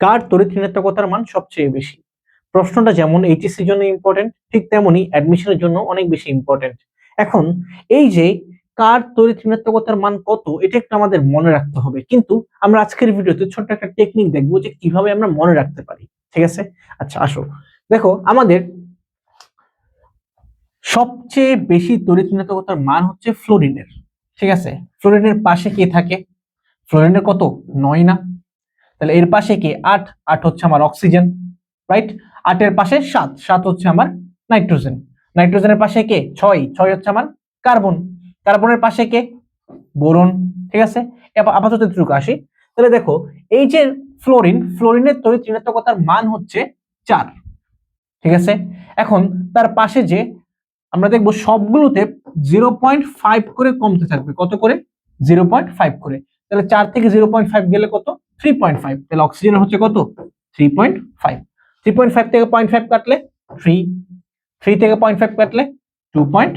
কার তড়িৎ ঋণাত্মকতার মান সবচেয়ে বেশি? প্রশ্নটা যেমন এইচএসসির জন্য ইম্পর্টেন্ট ঠিক তেমনি অ্যাডমিশনের জন্য অনেক বেশি ইম্পর্টেন্ট এখন, এই যে কার তড়িৎ ঋণাত্মকতার মান কত, এটা একটু আমাদের মনে রাখতে হবে। কিন্তু আমরা আজকের ভিডিওতে ছোট্ট একটা টেকনিক দেখব যে কীভাবে আমরা মনে রাখতে পারি। ঠিক আছে? আচ্ছা আসো। দেখো, আমাদের সবচেয়ে বেশি তড়িৎ ঋণাত্মকতার মান হচ্ছে ফ্লোরিনের। ঠিক আছে? ফ্লোরিনের পাশে কে থাকে? ফ্লোরিনের কত? নয় না? তাহলে এর পাশে কে? আট আট হচ্ছে আমার অক্সিজেন রাইট আটের পাশে সাত সাত হচ্ছে আমার নাইট্রোজেন নাইট্রোজেনের পাশে কে? ছয় ছয় হচ্ছে আমার কার্বন কার্বনের পাশে কে? বোরন, ঠিক আছে? আপাতত এতটুকু আসি। তাহলে দেখো, এই যে ফ্লোরিন ফ্লোরিনের তড়িৎ ঋণাত্মকতার মান হচ্ছে চার, ঠিক আছে? এখন তার পাশে যে আমরা দেখব সবগুলোতে জিরো পয়েন্ট ফাইভ করে কমতে থাকবে। কত করে? জিরো পয়েন্ট ফাইভ করে। তাহলে চার থেকে জিরো পয়েন্ট ফাইভ গেলে কত? থ্রি পয়েন্ট ফাইভ তাহলে অক্সিজেন হচ্ছে কত? Three point five three point five থেকে পয়েন্ট ফাইভ কাটলে থ্রি থ্রি থেকে পয়েন্ট ফাইভ কাটলে two point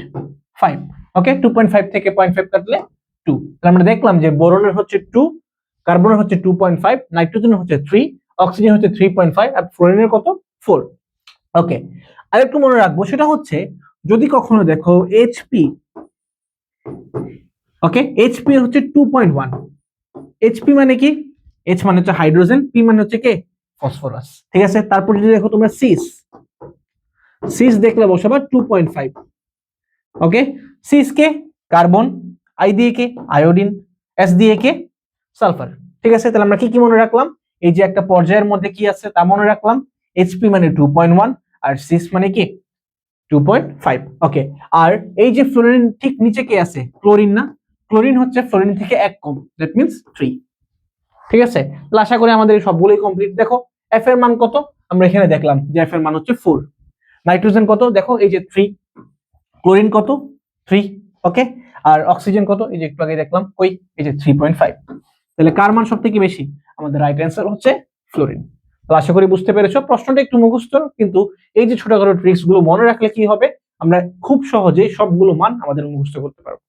five okay two point five থেকে পয়েন্ট ফাইভ কাটলে টু তাহলে আমরা দেখলাম যে বোরনের হচ্ছে টু কার্বনের হচ্ছে টু পয়েন্ট ফাইভ নাইট্রোজেনের হচ্ছে থ্রি অক্সিজেন হচ্ছে থ্রি পয়েন্ট ফাইভ আর ফ্লোরিনের কত? ফোর ওকে আর একটু মনে রাখব, সেটা হচ্ছে যদি কখনো দেখো এইচপি ওকে এইচপি হচ্ছে টু পয়েন্ট ওয়ান এইচপি মানে কি? এইচ মানে হচ্ছে হাইড্রোজেন পি মানে হচ্ছে কে? ফসফরাস ঠিক আছে? তারপর যদি দেখো তোমরা সিস সিস দেখলে বসাবা two point five okay cis কে? কার্বন আই দিয়ে কে? আয়োডিন এস দিয়ে কে? সালফার ঠিক আছে? তাহলে আমরা কি কি মনে রাখলাম? এই যে একটা পর্যায়ের মধ্যে কি আছে তা মনে রাখলাম? এইচপি মানে টু পয়েন্ট ওয়ান আর সিস মানে কি? টু পয়েন্ট ফাইভ ওকে আর এই যে ফ্লোরিন ঠিক নিচে কে আছে? ক্লোরিন না? ক্লোরিন হচ্ছে ফ্লোরিন থেকে এক কম দ্যাট মিনস থ্রি ঠিক আছে? তাহলে আশা করি আমাদের সবগুলোই কমপ্লিট দেখো এফ এর মান কত? আমরা এখানে দেখলাম যে এফ এর মান হচ্ছে ফোর নাইট্রোজেন কত? দেখো, এই যে থ্রি ক্লোরিন কত? থ্রি ওকে আর অক্সিজেন কত? এই যে একটু আগে দেখলাম, ওই, এই যে থ্রি পয়েন্ট ফাইভ তাহলে কার মান সব থেকে বেশি? আমাদের রাইট অ্যান্সার হচ্ছে ফ্লোরিন তো আশা করি বুঝতে পেরেছ। প্রশ্নটা একটু মুখস্থ, কিন্তু এই যে ছোটখাটো ট্রিক্সগুলো মনে রাখলে কি হবে? আমরা খুব সহজেই সবগুলো মান আমাদের মুখস্থ করতে পারব।